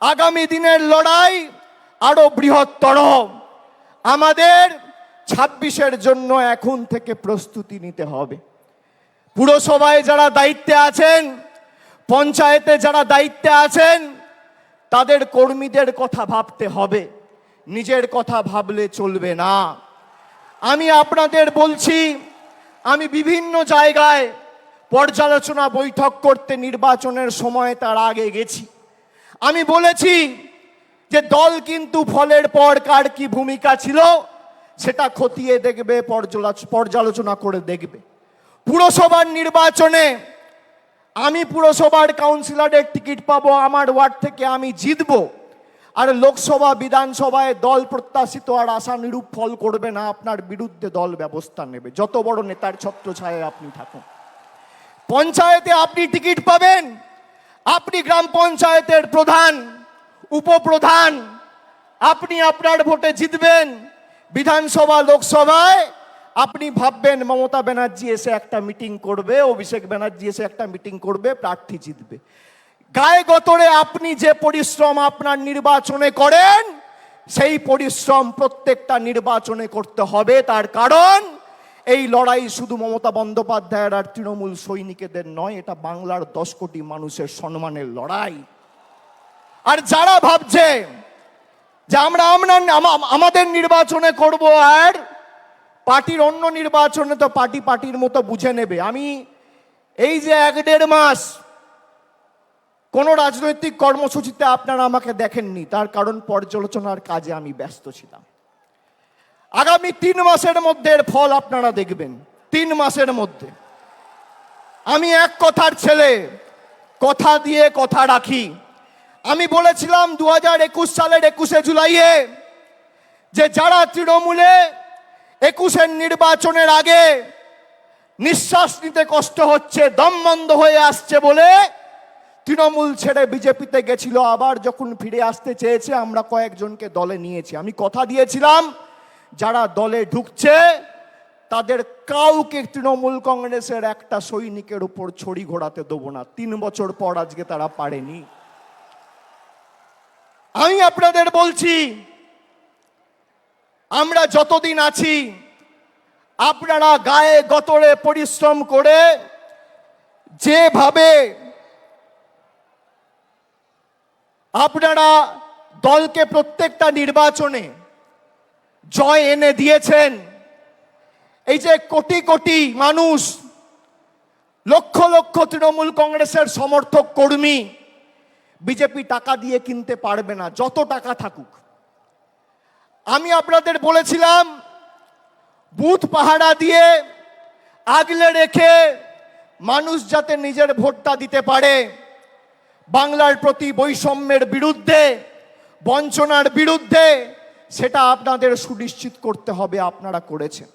আগামী দিনের লড়াই আরও বৃহত্তর আমাদের ছাব্বিশের জন্য এখন থেকে প্রস্তুতি নিতে হবে। পুরসভায় যারা দায়িত্বে আছেন, পঞ্চায়েতে যারা দায়িত্বে আছেন, তাদের কর্মীদের কথা ভাবতে হবে। নিজের কথা ভাবলে চলবে না। আমি আপনাদের বলছি, আমি বিভিন্ন জায়গায় পর্যালোচনা বৈঠক করতে নির্বাচনের সময় তার আগে গেছি। আমি বলেছি যে দল কিন্তু ফলের পর কার কি ভূমিকা ছিল, সেটা খতিয়ে দেখবে পর্যালোচনা করে দেখবে। পুরসভার নির্বাচনে আমি পুরসভার কাউন্সিলরের টিকিট পাবো, আমার ওয়ার্ড থেকে আমি জিতবো। আর লোকসভা, বিধানসভায় দল প্রত্যাশিত আর আশানুরূপ ফল করবে না, আপনার বিরুদ্ধে দল ব্যবস্থা নেবে। যত বড় নেতার ছত্রছায়ায় আপনি থাকুন। পঞ্চায়েতে আপনি টিকিট পাবেন আপনি গ্রাম পঞ্চায়েতের প্রধান, উপপ্রধান, আপনি আপনার ভোটে জিতবেন বিধানসভা, লোকসভায়। আপনি ভাববেন মমতা ব্যানার্জি এসে একটা মিটিং করবে, অভিষেক ব্যানার্জি এসে একটা মিটিং করবে, প্রার্থী জিতবে। গায়ে গতরে আপনি যে পরিশ্রম আপনার নির্বাচনে করেন, সেই পরিশ্রম প্রত্যেকটা নির্বাচনে করতে হবে, তার কারণ এই লড়াই শুধু মমতা বন্দ্যোপাধ্যায়ের আর তৃণমূল সৈনিকেদের নয়, এটা বাংলার দশ কোটি মানুষের সম্মানের লড়াই। আর যারা ভাবছে যে আমরা আমরা আমাদের নির্বাচনে করব আর পার্টির অন্য নির্বাচনে তো পার্টি পার্টির মতো বুঝে নেবে। আমি এই যে এক দেড় মাস কোনো রাজনৈতিক কর্মসূচিতে আপনারা আমাকে দেখেননি, তার কারণ পর্যালোচনার কাজে আমি ব্যস্ত ছিলাম। আগামী তিন মাসের মধ্যে এর ফল আপনারা দেখবেন। তিন মাসের মধ্যে। আমি এক কথার ছেলে, কথা দিয়ে কথা রাখি। আমি বলেছিলাম দু হাজার একুশ সালের একুশে জুলাইয়ে যে যারা তৃণমূলে একুশের নির্বাচনের আগে নিঃশ্বাস নিতে কষ্ট হচ্ছে, দম বন্ধ হয়ে আসছে বলে তৃণমূল ছেড়ে বিজেপিতে গেছিল। আবার যখন ফিরে আসতে চেয়েছে, আমরা কয়েকজনকে দলে নিয়েছি। আমি কথা দিয়েছিলাম যারা দলে ঢুকছে, তাদের কাউকে তৃণমূল কংগ্রেসের একটা সৈনিকের উপর ছড়ি ঘোরাতে দেবো না। তিন বছর পর আজকে তারা পারেনি। আমি আপনাদের বলছি, আমরা যতদিন আছি, আপনারা গায়ে গতরে পরিশ্রম করে যেভাবে আপনারা দলকে প্রত্যেকটা নির্বাচনে জয় এনে দিয়েছেন। এই যে কোটি কোটি মানুষ, লক্ষ লক্ষ তৃণমূল কংগ্রেসের সমর্থক কর্মী, বিজেপি টাকা দিয়ে কিনতে পারবে না, যত টাকা থাকুক। আমি আপনাদের বলেছিলাম, বুথ পাহারা দিয়ে আগলে রেখে মানুষ যাতে নিজের ভোটটা দিতে পারে, বাংলার প্রতি বৈষম্যের বিরুদ্ধে, বঞ্চনার বিরুদ্ধে সেটা আপনাদের সুনিশ্চিত করতে হবে আপনারা করেছেন।